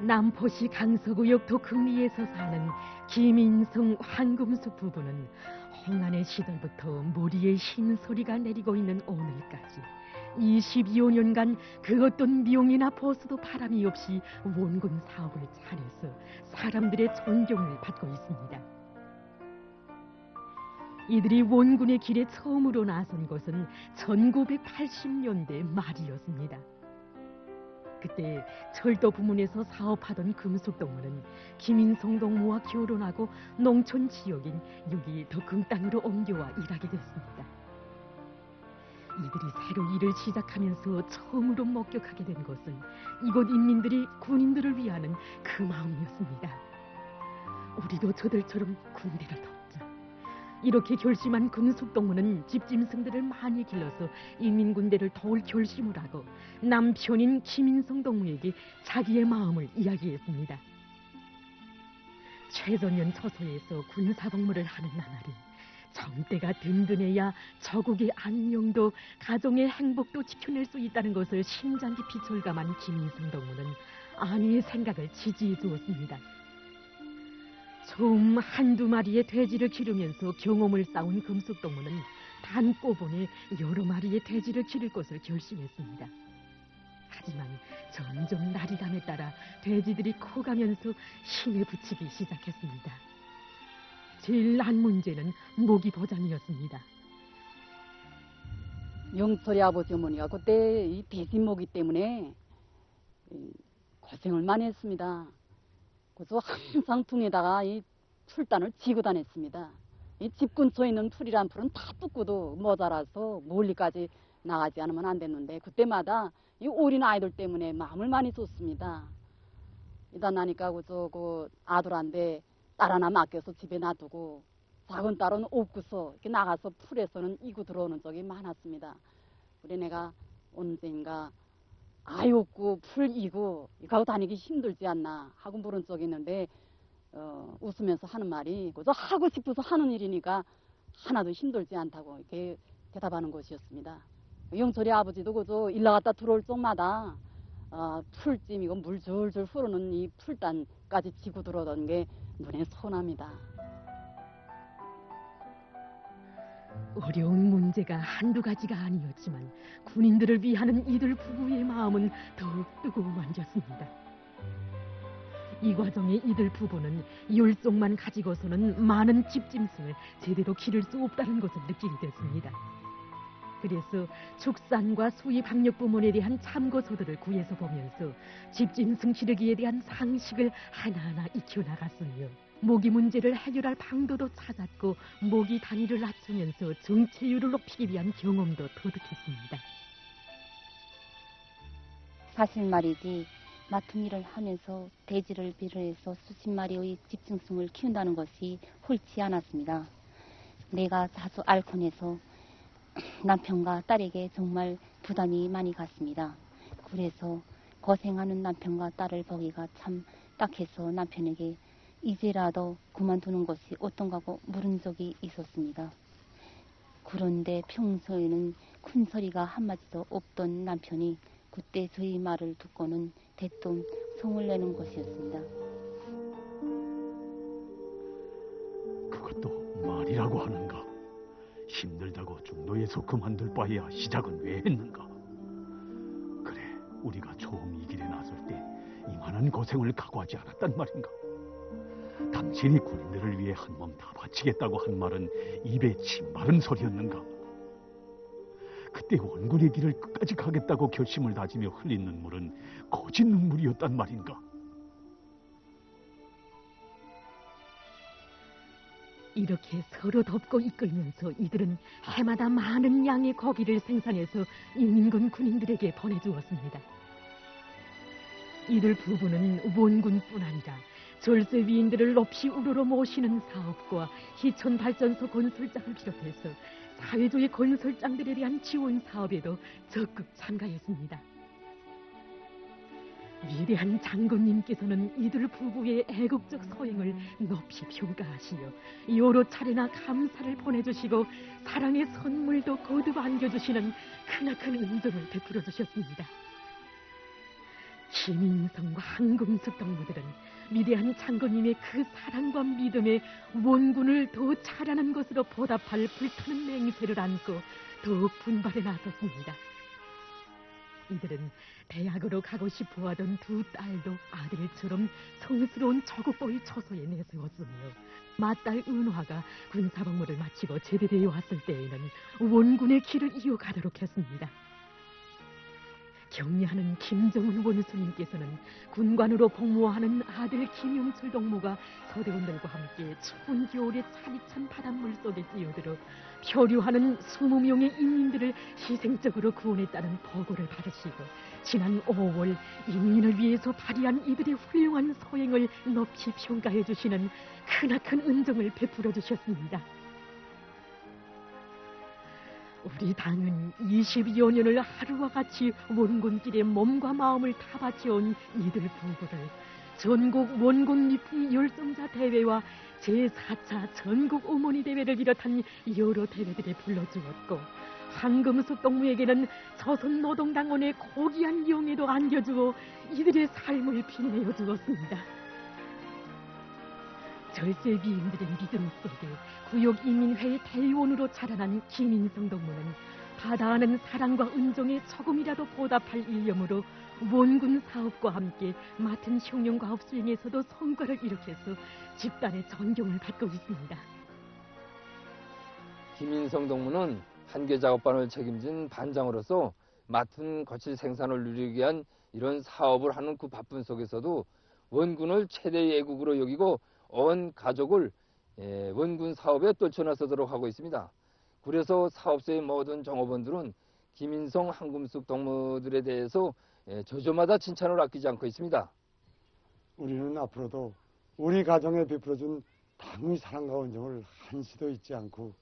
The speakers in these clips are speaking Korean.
남포시 강서구역 도금리에서 사는 김인성 황금숙 부부는 홍안의 시절부터 머리에 흰 소리가 내리고 있는 오늘까지 22년간 그 어떤 미용이나 보수도 바람이 없이 원군 사업을 잘해서 사람들의 존경을 받고 있습니다. 이들이 원군의 길에 처음으로 나선 것은 1980년대 말이었습니다. 그때 철도 부문에서 사업하던 금속동무는 김인성 동무와 결혼하고 농촌 지역인 여기 덕흥 땅으로 옮겨와 일하게 됐습니다. 이들이 새로 일을 시작하면서 처음으로 목격하게 된 것은 이곳 인민들이 군인들을 위하는 그 마음이었습니다. 우리도 저들처럼 군대를 돕자. 이렇게 결심한 금속동무는 집짐승들을 많이 길러서 인민군대를 도울 결심을 하고 남편인 김인성 동무에게 자기의 마음을 이야기했습니다. 최전년 처소에서 군사복무를 하는 나날이 정대가 든든해야 저국의 안녕도 가정의 행복도 지켜낼 수 있다는 것을 심장 깊이 절감한 김인성 동무는 아내의 생각을 지지해 주었습니다. 좀 한두 마리의 돼지를 기르면서 경험을 쌓은 금속동무는 단꼬분에 여러 마리의 돼지를 기를 것을 결심했습니다. 하지만 점점 날이 감에 따라 돼지들이 커가면서 힘에 부치기 시작했습니다. 제일 난 문제는 모기 보장이었습니다. 영철이 아버지 어머니가 그때 이 돼지모기 때문에 이 고생을 많이 했습니다. 그래서 항상 등에다가 이 풀단을 지고 다녔습니다. 이 집 근처에 있는 풀이란 풀은 다 뜯고도 모자라서 멀리까지 나가지 않으면 안 됐는데 그때마다 이 어린 아이들 때문에 마음을 많이 썼습니다. 이다 나니까 그저 그 아들한테 딸 하나 맡겨서 집에 놔두고 작은 딸은 없고서 이렇게 나가서 풀에서는 이고 들어오는 적이 많았습니다. 우리 내가 언젠가 아이 없고 풀 이고 이거 다니기 힘들지 않나 하고 물은 적이 있는데 어, 웃으면서 하는 말이 그저 하고 싶어서 하는 일이니까 하나도 힘들지 않다고 이렇게 대답하는 것이었습니다. 영철이 아버지도 그저 일 나갔다 들어올 적마다 어, 풀찜 이거 물 줄줄 흐르는 이 풀단까지 지고 들어오던 게 눈에 선합니다. 어려운 문제가 한두 가지가 아니었지만 군인들을 위하는 이들 부부의 마음은 더욱 뜨거워만졌습니다. 이 과정에 이들 부부는 열정만 가지고서는 많은 집짐승을 제대로 기를 수 없다는 것을 느끼게 됐습니다. 그래서 축산과 수입 학력 부문에 대한 참고서들을 구해서 보면서 집짐승 기르기에 대한 상식을 하나하나 익혀나갔으며 모기 문제를 해결할 방도도 찾았고 모기 단위를 낮추면서 정체율을 높이기 위한 경험도 터득했습니다. 사실 말이지 맡은 일을 하면서 돼지를 비롯해서 수십 마리의 집중승을 키운다는 것이 옳지 않았습니다. 내가 자주 알콘해서 남편과 딸에게 정말 부담이 많이 갔습니다. 그래서 고생하는 남편과 딸을 보기가 참 딱해서 남편에게 이제라도 그만두는 것이 어떤가고 물은 적이 있었습니다. 그런데 평소에는 큰 소리가 한마디도 없던 남편이 그때 저희 말을 듣고는 대뜸 성을 내는 것이었습니다. 그것도 말이라고 하는가? 힘들다고 중도에서 그만둘 바에야 시작은 왜 했는가? 그래, 우리가 처음 이 길에 나설 때 이만한 고생을 각오하지 않았단 말인가? 당신이 군인들을 위해 한 몸 다 바치겠다고 한 말은 입에 침 바른 소리였는가? 그때 원군의 길을 끝까지 가겠다고 결심을 다지며 흘린 눈물은 거짓 눈물이었단 말인가? 이렇게 서로 돕고 이끌면서 이들은 해마다 많은 양의 고기를 생산해서 인민군 군인들에게 보내주었습니다. 이들 부부는 원군뿐 아니라 절세 위인들을 높이 우러러 모시는 사업과 희촌 발전소 건설장을 비롯해서 사회주의 건설장들에 대한 지원 사업에도 적극 참가했습니다. 위대한 장군님께서는 이들 부부의 애국적 소행을 높이 평가하시며 여러 차례나 감사를 보내주시고 사랑의 선물도 거듭 안겨주시는 크나큰 은정을 베풀어 주셨습니다. 김인성과 한금숙 동무들은 위대한 장군님의 그 사랑과 믿음에 원군을 더 잘하는 것으로 보답할 불타는 맹세를 안고 더욱 분발에 나섰습니다. 이들은 대학으로 가고 싶어 하던 두 딸도 아들처럼 성스러운 저국보의 처소에 내세웠으며 맏딸 은화가 군사복무를 마치고 제대되어 왔을 때에는 원군의 길을 이어가도록 했습니다. 격려하는 김정은 원수님께서는 군관으로 복무하는 아들 김용철 동무가 서대원들과 함께 추운 겨울의 차디찬 바닷물 속에 뛰어들어 표류하는 20명의 인민들을 희생적으로 구원했다는 보고를 받으시고 지난 5월 인민을 위해서 발휘한 이들의 훌륭한 소행을 높이 평가해 주시는 크나큰 은정을 베풀어 주셨습니다. 우리 당은 22여 년을 하루와 같이 원군길에 몸과 마음을 다 바쳐온 이들 부부를 전국 원군 미풍 열성자 대회와 제4차 전국 어머니 대회를 비롯한 여러 대회들에 불러주었고 황금숙 동무에게는 조선 노동당원의 고귀한 영예도 안겨주어 이들의 삶을 빛내어 주었습니다. 절세비인들의 믿음 속에 구역이민회의 대의원으로 자라난 김인성 동무는 바다하는 사랑과 은정에 조금이라도 보답할 일념으로 원군 사업과 함께 맡은 흉령과업 수행에서도 성과를 일으켜서 집단의 존경을 받고 있습니다. 김인성 동무는 한계 작업반을 책임진 반장으로서 맡은 거칠 생산을 누리기 위한 이런 사업을 하는 그 바쁜 속에서도 원군을 최대의 애국으로 여기고 온 가족을 예, 원군 사업에 떨쳐나서도록 하고 있습니다. 그래서 사업소의 모든 종업원들은 김인성 한금숙 동무들에 대해서 예, 저조마다 칭찬을 아끼지 않고 있습니다. 우리는 앞으로도 우리 가정에 베풀어준 당의 사랑과 온정을 한시도 잊지 않고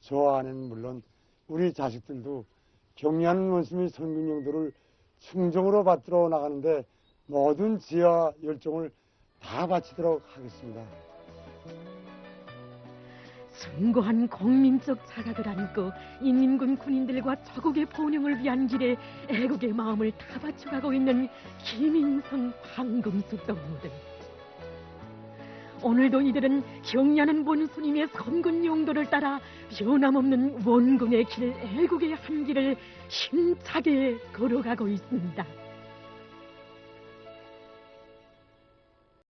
저 안에는 물론 우리 자식들도 격려하는 원수의 선균용도를 충정으로 받들어 나가는데 모든 지혜와 열정을 다 바치도록 하겠습니다. 숭고한 국민적 자각을 안고 인민군 군인들과 조국의 번영을 위한 길에 애국의 마음을 다 바쳐가고 있는 김인성 황금숙 동무들. 오늘도 이들은 경려하는 원수님의 선군 용도를 따라 변함없는 원군의 길, 애국의 한 길을 힘차게 걸어가고 있습니다.